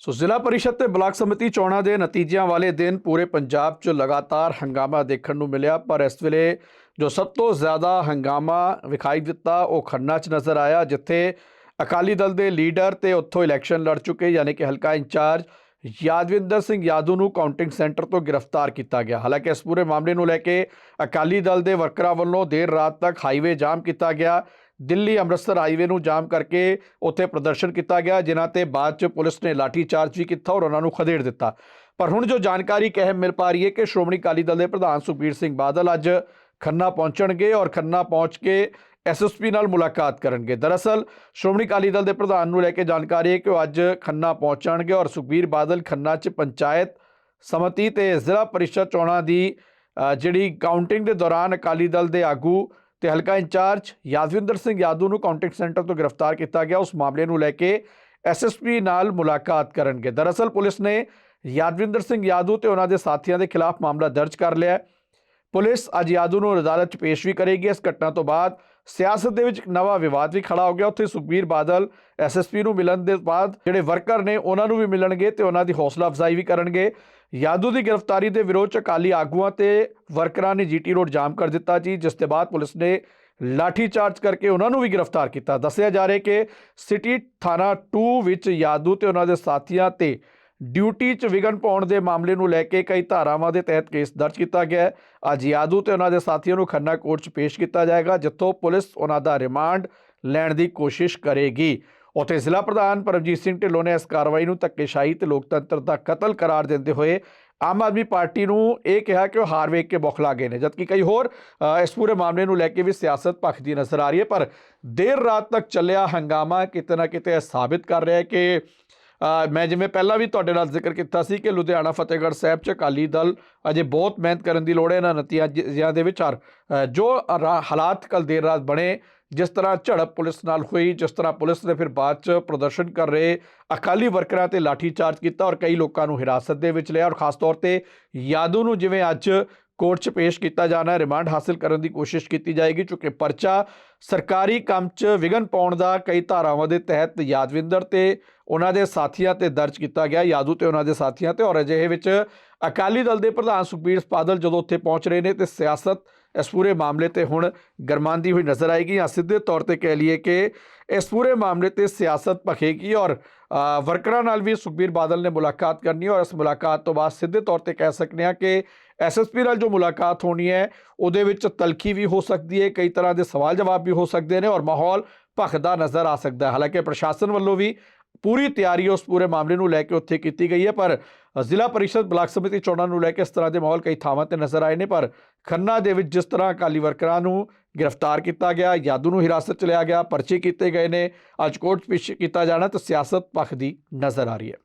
ਸੋ ਜ਼ਿਲ੍ਹਾ ਪਰਿਸ਼ਦ ਤੇ ਬਲਾਕ ਸਮਿਤੀ ਚੋਣਾਂ ਦੇ ਨਤੀਜਿਆਂ ਵਾਲੇ ਦਿਨ ਪੂਰੇ ਪੰਜਾਬ 'ਚ ਲਗਾਤਾਰ ਹੰਗਾਮਾ ਦੇਖਣ ਨੂੰ ਮਿਲਿਆ, ਪਰ ਇਸ ਵੇਲੇ ਜੋ ਸਭ ਤੋਂ ਜ਼ਿਆਦਾ ਹੰਗਾਮਾ ਵਿਖਾਈ ਦਿੱਤਾ ਉਹ ਖੰਨਾ 'ਚ ਨਜ਼ਰ ਆਇਆ, ਜਿੱਥੇ ਅਕਾਲੀ ਦਲ ਦੇ ਲੀਡਰ ਤੇ ਉੱਥੋਂ ਇਲੈਕਸ਼ਨ ਲੜ ਚੁੱਕੇ, ਯਾਨੀ ਕਿ ਹਲਕਾ ਇੰਚਾਰਜ ਯਾਦਵਿੰਦਰ ਸਿੰਘ ਯਾਦੂ ਨੂੰ ਕਾਊਂਟਿੰਗ ਸੈਂਟਰ ਤੋਂ ਗ੍ਰਿਫਤਾਰ ਕੀਤਾ ਗਿਆ। ਹਾਲਾਂਕਿ ਇਸ ਪੂਰੇ ਮਾਮਲੇ ਨੂੰ ਲੈ ਕੇ ਅਕਾਲੀ ਦਲ ਦੇ ਵਰਕਰਾਂ ਵੱਲੋਂ ਦੇਰ ਰਾਤ ਤੱਕ ਹਾਈਵੇ ਜਾਮ ਕੀਤਾ ਗਿਆ। ਦਿੱਲੀ ਅੰਮ੍ਰਿਤਸਰ ਹਾਈਵੇ ਨੂੰ ਜਾਮ ਕਰਕੇ ਉੱਥੇ ਪ੍ਰਦਰਸ਼ਨ ਕੀਤਾ ਗਿਆ, ਜਿਨ੍ਹਾਂ ਤੇ ਬਾਅਦ ਚ ਪੁਲਿਸ ਨੇ ਲਾਠੀ ਚਾਰਜ ਵੀ ਕੀਤਾ ਔਰ ਉਹਨਾਂ ਨੂੰ ਖਦੇੜ ਦਿੱਤਾ। ਪਰ ਹੁਣ ਜੋ ਜਾਣਕਾਰੀ ਕਹਿ ਮਿਲ ਪਾ ਰਹੀ ਹੈ ਕਿ ਸ਼੍ਰੋਮਣੀ ਅਕਾਲੀ ਦਲ ਦੇ ਪ੍ਰਧਾਨ ਸੁਖਬੀਰ ਸਿੰਘ ਬਾਦਲ ਅੱਜ ਖੰਨਾ ਪਹੁੰਚਣਗੇ ਔਰ ਖੰਨਾ ਪਹੁੰਚ ਕੇ ਐਸਐਸਪੀ ਨਾਲ ਮੁਲਾਕਾਤ ਕਰਨਗੇ। ਦਰਅਸਲ, ਸ਼੍ਰੋਮਣੀ ਅਕਾਲੀ ਦਲ ਦੇ ਪ੍ਰਧਾਨ ਨੂੰ ਲੈ ਕੇ ਜਾਣਕਾਰੀ ਹੈ ਕਿ ਉਹ ਅੱਜ ਖੰਨਾ ਪਹੁੰਚਣਗੇ ਔਰ ਸੁਖਬੀਰ ਬਾਦਲ ਖੰਨਾ 'ਚ ਪੰਚਾਇਤ ਸਮਿਤੀ ਤੇ ਜ਼ਿਲ੍ਹਾ ਪਰਿਸ਼ਦ ਚੋਣਾਂ ਦੀ ਜਿਹੜੀ ਕਾਊਂਟਿੰਗ ਦੇ ਦੌਰਾਨ ਅਕਾਲੀ ਦਲ ਦੇ ਆਗੂ ਤੇ ਹਲਕਾ ਇੰਚਾਰਜ ਯਾਦਵਿੰਦਰ ਸਿੰਘ ਯਾਦੂ ਨੂੰ ਕਾਊਂਟਿੰਗ ਸੈਂਟਰ ਤੋਂ ਗ੍ਰਿਫਤਾਰ ਕੀਤਾ ਗਿਆ। ਉਸ ਮਾਮਲੇ ਨੂੰ ਲੈ ਕੇ ਐਸਐਸਪੀ ਨਾਲ ਮੁਲਾਕਾਤ ਕਰਨਗੇ। ਦਰਅਸਲ ਪੁਲਿਸ ਨੇ ਯਾਦਵਿੰਦਰ ਸਿੰਘ ਯਾਦੂ ਤੇ ਉਹਨਾਂ ਦੇ ਸਾਥੀਆਂ ਦੇ ਖਿਲਾਫ ਮਾਮਲਾ ਦਰਜ ਕਰ ਲਿਆ ਹੈ। ਪੁਲਿਸ ਅੱਜ ਯਾਦੂ ਨੂੰ ਅਦਾਲਤ 'ਚ ਪੇਸ਼ ਵੀ ਕਰੇਗੀ। ਇਸ ਘਟਨਾ ਤੋਂ ਬਾਅਦ ਸਿਆਸਤ ਦੇ ਵਿੱਚ ਇੱਕ ਨਵਾਂ ਵਿਵਾਦ ਵੀ ਖੜਾ ਹੋ ਗਿਆ। ਉੱਥੇ ਸੁਖਬੀਰ ਬਾਦਲ ਐਸਐਸਪੀ ਨੂੰ ਮਿਲਣ ਦੇ ਬਾਅਦ ਜਿਹੜੇ ਵਰਕਰ ਨੇ, ਉਹਨਾਂ ਨੂੰ ਵੀ ਮਿਲਣਗੇ ਤੇ ਉਹਨਾਂ ਦੀ ਹੌਸਲਾ ਅਫਜ਼ਾਈ ਵੀ ਕਰਨਗੇ। ਯਾਦੂ ਦੀ ਗ੍ਰਿਫਤਾਰੀ ਦੇ ਵਿਰੋਧ 'ਚ ਅਕਾਲੀ ਆਗੂਆਂ ਤੇ ਵਰਕਰਾਂ ਨੇ ਜੀਟੀ ਰੋਡ ਜਾਮ ਕਰ ਦਿੱਤਾ ਜੀ, ਜਿਸ ਦੇ ਬਾਅਦ ਪੁਲਿਸ ਨੇ ਲਾਠੀ ਚਾਰਜ ਕਰਕੇ ਉਹਨਾਂ ਨੂੰ ਵੀ ਗ੍ਰਿਫਤਾਰ ਕੀਤਾ। ਦੱਸਿਆ ਜਾ ਰਿਹਾ ਕਿ ਸਿਟੀ ਥਾਣਾ 2 ਵਿੱਚ ਯਾਦੂ ਤੇ ਉਹਨਾਂ ਦੇ ਸਾਥੀਆਂ ਤੇ ਡਿਊਟੀ 'ਚ ਵਿਗਨ ਪਾਉਣ ਦੇ ਮਾਮਲੇ ਨੂੰ ਲੈ ਕੇ ਕਈ ਧਾਰਾਵਾਂ ਦੇ ਤਹਿਤ ਕੇਸ ਦਰਜ ਕੀਤਾ ਗਿਆ ਹੈ। ਅੱਜ ਯਾਦੂ ਤੇ ਉਹਨਾਂ ਦੇ ਸਾਥੀਆਂ ਨੂੰ ਖੰਨਾ ਕੋਰਟ 'ਚ ਪੇਸ਼ ਕੀਤਾ ਜਾਏਗਾ, ਜਿੱਥੋਂ ਪੁਲਿਸ ਉਹਨਾਂ ਦਾ ਰਿਮਾਂਡ ਲੈਣ ਦੀ ਕੋਸ਼ਿਸ਼ ਕਰੇਗੀ। ਉੱਥੇ ਜ਼ਿਲ੍ਹਾ ਪ੍ਰਧਾਨ ਪਰਮਜੀਤ ਸਿੰਘ ਢਿੱਲੋਂ ਨੇ ਇਸ ਕਾਰਵਾਈ ਨੂੰ ਧੱਕੇਸ਼ਾਹੀ ਤੇ ਲੋਕਤੰਤਰ ਦਾ ਕਤਲ ਕਰਾਰ ਦਿੰਦੇ ਹੋਏ ਆਮ ਆਦਮੀ ਪਾਰਟੀ ਨੂੰ ਇਹ ਕਿਹਾ ਕਿ ਉਹ ਹਾਰ ਵੇਖ ਕੇ ਬੌਖਲਾ ਗਏ ਨੇ, ਜਦਕਿ ਕਈ ਹੋਰ ਇਸ ਪੂਰੇ ਮਾਮਲੇ ਨੂੰ ਲੈ ਕੇ ਵੀ ਸਿਆਸਤ ਭਖਦੀ ਨਜ਼ਰ ਆ ਰਹੀ ਹੈ, ਪਰ ਦੇਰ ਰਾਤ ਤੱਕ ਚੱਲਿਆ ਹੰਗਾਮਾ ਕਿਤੇ ਨਾ ਕਿਤੇ ਇਹ ਸਾਬਿਤ ਕਰ ਰਿਹਾ ਹੈ ਕਿ ਮੈਂ ਜਿਵੇਂ ਪਹਿਲਾਂ ਵੀ ਤੁਹਾਡੇ ਨਾਲ ਜ਼ਿਕਰ ਕੀਤਾ ਸੀ ਕਿ ਲੁਧਿਆਣਾ ਫਤਿਹਗੜ੍ਹ ਸਾਹਿਬ 'ਚ ਅਕਾਲੀ ਦਲ ਅਜੇ ਬਹੁਤ ਮਿਹਨਤ ਕਰਨ ਦੀ ਲੋੜ ਹੈ, ਇਹਨਾਂ ਨਤੀਜਿਆਂ ਦੇ ਵਿੱਚ। ਔਰ ਜੋ ਰਾ- ਹਾਲਾਤ ਕੱਲ ਦੇਰ ਰਾਤ ਬਣੇ, ਜਿਸ ਤਰ੍ਹਾਂ ਝੜਪ ਪੁਲਿਸ ਨਾਲ ਹੋਈ, ਜਿਸ ਤਰ੍ਹਾਂ ਪੁਲਿਸ ਨੇ ਫਿਰ ਬਾਅਦ 'ਚ ਪ੍ਰਦਰਸ਼ਨ ਕਰ ਰਹੇ ਅਕਾਲੀ ਵਰਕਰਾਂ ਤੇ ਲਾਠੀ ਚਾਰਜ ਕੀਤਾ ਔਰ ਕਈ ਲੋਕਾਂ ਨੂੰ ਹਿਰਾਸਤ ਦੇ ਵਿੱਚ ਲਿਆ। ਔਰ ਖਾਸ ਤੌਰ ਤੇ ਯਾਦੂ ਨੂੰ ਜਿਵੇਂ ਅੱਜ ਕੋਰਟ 'ਚ ਪੇਸ਼ ਕੀਤਾ ਜਾਣਾ, ਰਿਮਾਂਡ ਹਾਸਲ ਕਰਨ ਦੀ ਕੋਸ਼ਿਸ਼ ਕੀਤੀ ਜਾਏਗੀ, ਕਿਉਂਕਿ ਪਰਚਾ ਸਰਕਾਰੀ ਕੰਮ 'ਚ ਵਿਗਨ ਪਾਉਣ ਦਾ ਕਈ ਧਾਰਾਵਾਂ ਦੇ ਤਹਿਤ ਯਾਦਵਿੰਦਰ ਤੇ ਉਹਨਾਂ ਦੇ ਸਾਥੀਆਂ ਤੇ ਦਰਜ ਕੀਤਾ ਗਿਆ। ਯਾਦੂ ਤੇ ਉਹਨਾਂ ਦੇ ਸਾਥੀਆਂ ਤੇ ਔਰ ਅਜਿਹੇ ਵਿੱਚ ਅਕਾਲੀ ਦਲ ਦੇ ਪ੍ਰਧਾਨ ਸੁਖਬੀਰ ਬਾਦਲ ਜਦੋਂ ਉੱਥੇ ਪਹੁੰਚ ਰਹੇ ਨੇ ਤੇ ਸਿਆਸਤ ਇਸ ਪੂਰੇ ਮਾਮਲੇ ਤੇ ਹੁਣ ਗਰਮਾਂਦੀ ਹੋਈ ਨਜ਼ਰ ਆਏਗੀ। ਜਾਂ ਸਿੱਧੇ ਤੌਰ ਤੇ ਕਹਿ ਲਈਏ ਕਿ ਇਸ ਪੂਰੇ ਮਾਮਲੇ ਤੇ ਸਿਆਸਤ ਭਖੇਗੀ ਔਰ ਵਰਕਰਾਂ ਨਾਲ ਵੀ ਸੁਖਬੀਰ ਬਾਦਲ ਨੇ ਮੁਲਾਕਾਤ ਕਰਨੀ ਔਰ ਇਸ ਮੁਲਾਕਾਤ ਤੋਂ ਬਾਅਦ ਸਿੱਧੇ ਤੌਰ ਤੇ ਕਹਿ ਸਕਨੇ ਆ ਕਿ ਐਸਐਸਪੀ ਨਾਲ ਜੋ ਮੁਲਾਕਾਤ ਹੋਣੀ ਹੈ, ਉਹਦੇ ਵਿੱਚ ਤਲਖੀ ਵੀ ਹੋ ਸਕਦੀ ਹੈ, ਕਈ ਤਰ੍ਹਾਂ ਦੇ ਸਵਾਲ ਜਵਾਬ ਵੀ ਹੋ ਸਕਦੇ ਨੇ ਔਰ ਮਾਹੌਲ ਭਖਦਾ ਨਜ਼ਰ ਆ ਸਕਦਾ ਹੈ। ਹਾਲਾਂਕਿ ਪ੍ਰਸ਼ਾਸਨ ਵੱਲੋਂ ਵੀ ਪੂਰੀ ਤਿਆਰੀ ਉਸ ਪੂਰੇ ਮਾਮਲੇ ਨੂੰ ਲੈ ਕੇ ਉੱਥੇ ਕੀਤੀ ਗਈ ਹੈ, ਪਰ ਜ਼ਿਲ੍ਹਾ ਪਰਿਸ਼ਦ ਬਲਾਕ ਸਮਿਤੀ ਚੋਣਾਂ ਨੂੰ ਲੈ ਕੇ ਇਸ ਤਰ੍ਹਾਂ ਦੇ ਮਾਹੌਲ ਕਈ ਥਾਵਾਂ ਤੇ ਨਜ਼ਰ ਆਏ ਨੇ, ਪਰ ਖੰਨਾ ਦੇ ਵਿੱਚ ਜਿਸ ਤਰ੍ਹਾਂ ਅਕਾਲੀ ਵਰਕਰਾਂ ਨੂੰ ਗ੍ਰਿਫਤਾਰ ਕੀਤਾ ਗਿਆ, ਯਾਦੂ ਨੂੰ ਹਿਰਾਸਤ ਚ ਲਿਆ ਗਿਆ, ਪਰਚੇ ਕੀਤੇ ਗਏ ਨੇ, ਅੱਜ ਕੋਰਟ 'ਚ ਪੇਸ਼ ਕੀਤਾ ਜਾਣਾ ਤਾਂ ਸਿਆਸਤ ਪੱਖ ਦੀ ਨਜ਼ਰ ਆ ਰਹੀ ਹੈ।